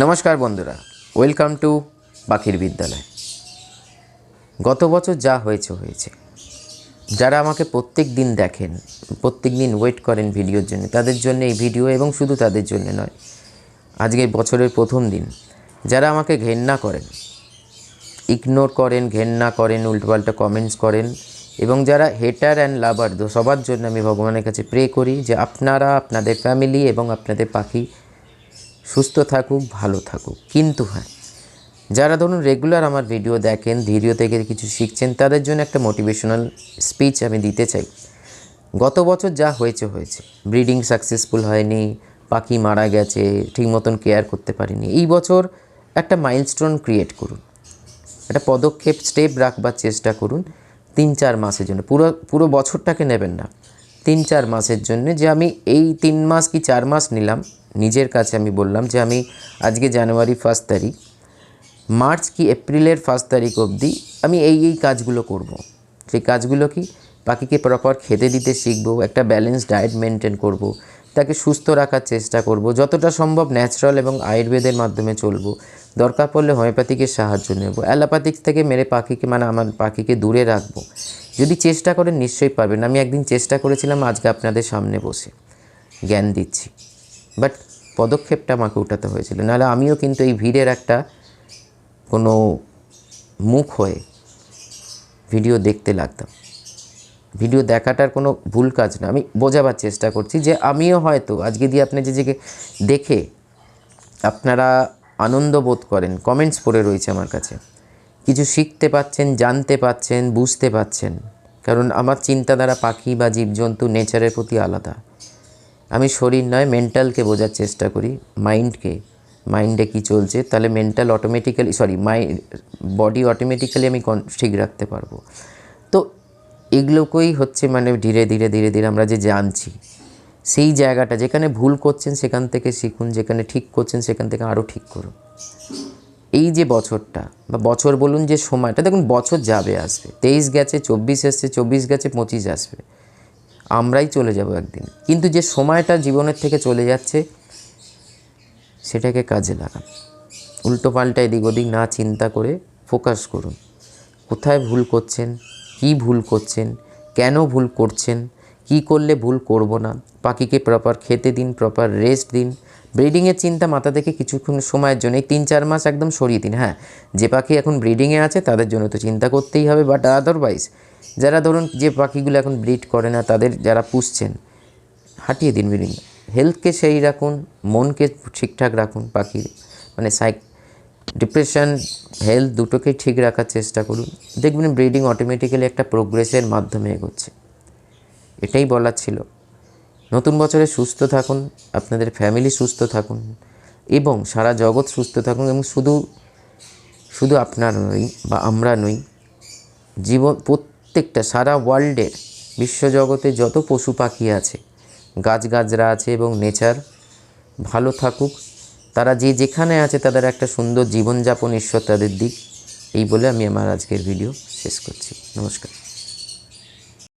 নমস্কার বন্ধুরা welcome to পাখির বিদ্যালয়। গত বছর যা হয়েছে হয়েছে। যারা আমাকে প্রত্যেক দিন দেখেন, প্রত্যেক দিন ওয়েট করেন ভিডিওর জন্য, তাদের জন্য এই ভিডিও এবং শুধু তাদের জন্য নয়, আজকের বছরের প্রথম দিন, যারা আমাকে ঘেন্না করেন ইগনোর করেন, ঘেন্না করেন, উল্টোপাল্টা কমেন্টস করেন, এবং যারা হেটার অ্যান্ড লাভার সবার জন্য আমি ভগবানের কাছে প্রে করি যে আপনারা, আপনাদের ফ্যামিলি এবং আপনাদের পাখি সুস্থ থাকুক, ভালো থাকুক। কিন্তু হ্যাঁ যারা ধরুন রেগুলার আমার ভিডিও দেখেন ভিডিও থেকে কিছু শিখছেন, তাদের জন্য একটা মোটিভেশনাল স্পিচ আমি দিতে চাই। গত বছর যা হয়েছে হয়েছে। ব্রিডিং সাকসেসফুল হয়নি, পাখি মারা গেছে, ঠিক মতন কেয়ার করতে পারিনি। এই বছর একটা মাইলস্টোন ক্রিয়েট করুন। একটা পদক্ষেপ স্টেপ রাখবার চেষ্টা করুন। তিন চার মাসের জন্য। পুরো পুরো বছরটাকে নেবেন না। তিন চার মাসের জন্য যে আমি এই তিন মাস কি চার মাস নিলাম নিজের কাছে আমি বললাম যে আমি আজকে জানুয়ারি ফার্স্ট তারিখ, মার্চ কি এপ্রিলের ফার্স্ট তারিখ অবধি আমি এই এই কাজগুলো করব। সেই কাজগুলো কি পাখিকে প্রপার খেতে দিতে শিখব, একটা ব্যালেন্স ডায়েট মেনটেন করব। তাকে সুস্থ রাখার চেষ্টা করব, যতটা সম্ভব ন্যাচারাল এবং আয়ুর্বেদের মাধ্যমে চলবো দরকার পড়লে হোমিওপ্যাথিকের সাহায্য নেব। অ্যালোপ্যাথিক থেকে মেরে পাখিকে মানে আমার পাখিকে দূরে রাখব। যদি চেষ্টা করেন, নিশ্চয়ই পারবেন। আমি একদিন চেষ্টা করেছিলাম, আজকে আপনাদের সামনে বসে জ্ঞান দিচ্ছি। বাট পদক্ষেপটা আমাকে উঠাতে হয়েছিল। নাহলে আমিও কিন্তু এই ভিড়ের একটা কোনো মুখ হয়ে ভিডিও দেখতে লাগতাম। ভিডিও দেখাটার কোনো ভুল কাজ না। আমি বোঝাবার চেষ্টা করছি যে আমিও হয়তো, আজকে দিয়ে আপনি যে যে দেখে আপনারা আনন্দ বোধ করেন। কমেন্টস পড়ে রয়েছে আমার কাছে। কিছু শিখতে পাচ্ছেন, জানতে পাচ্ছেন, বুঝতে পাচ্ছেন। কারণ আমার চিন্তাধারা পাখি বা জীবজন্তু নেচারের প্রতি আলাদা। আমি শরীর নয় মেন্টালকে বোঝার চেষ্টা করি। মাইন্ডকে মাইন্ডে কী চলছে? তাহলে mental automatically sorry my body automatically আমি ঠিক রাখতে পারব। তো এগুলোকেই হচ্ছে মানে ধীরে ধীরে ধীরে ধীরে আমরা যে জানছি। সেই জায়গাটা, যেখানে ভুল করছেন সেখান থেকে শিখুন, যেখানে ঠিক করছেন সেখান থেকে আরও ঠিক করুন। এই যে বছরটা, বা বছর বলুন যে সময়টা, দেখুন বছর যাবে আসবে। তেইশ গেছে, চব্বিশ এসছে, চব্বিশ গেছে, পঁচিশ আসবে। আমরাই চলে যাব একদিন। কিন্তু যে সময়টা জীবনের থেকে চলে যাচ্ছে, সেটাকে কাজে লাগান। উল্টো পাল্টা এদিক ওদিক না চিন্তা করে ফোকাস করুন। কোথায় ভুল করছেন, কি ভুল করছেন, কেন ভুল করছেন কি করলে ভুল করব না? পাখিকে প্রপার খেতে দিন প্রপার রেস্ট দিন। ব্রিডিংয়ের চিন্তা মাথা থেকে কিছুক্ষণ সময়ের জন্য, এই তিন চার মাস একদম সরিয়ে দিন হ্যাঁ? যে পাখি এখন ব্রিডিংয়ে আছে, তাদের জন্য তো চিন্তা করতেই হবে বাট আদারওয়াইজ যারা ধরুন যে পাখিগুলো এখন ব্রিড করে না, তাদের যারা পুষছেন, হাঁটিয়ে দিন ব্রিডিং হেলথকে সেই রাখুন, মনকে ঠিকঠাক রাখুন পাখির মানে সাইক ডিপ্রেশন হেলথ দুটোকেই ঠিক রাখার চেষ্টা করুন। দেখবেন ব্রিডিং অটোমেটিক্যালি একটা প্রোগ্রেসের মাধ্যমে এগোচ্ছে। এটাই বলার ছিল। নতুন বছরে সুস্থ থাকুন, আপনাদের ফ্যামিলি সুস্থ থাকুন এবং সারা জগৎ সুস্থ থাকুন এবং শুধু শুধু আপনার নই বা আমরা নই, জীবন, প্রত্যেকটা সারা ওয়ার্ল্ডের বিশ্বজগতে যত পশু পাখি আছে, গাছগাছরা আছে এবং নেচার ভালো থাকুক। তারা যে যেখানে আছে তাদের একটা সুন্দর জীবনযাপন ঈশ্বর তাদের দিক। এই বলে আমি আমার আজকের ভিডিও শেষ করছি। নমস্কার।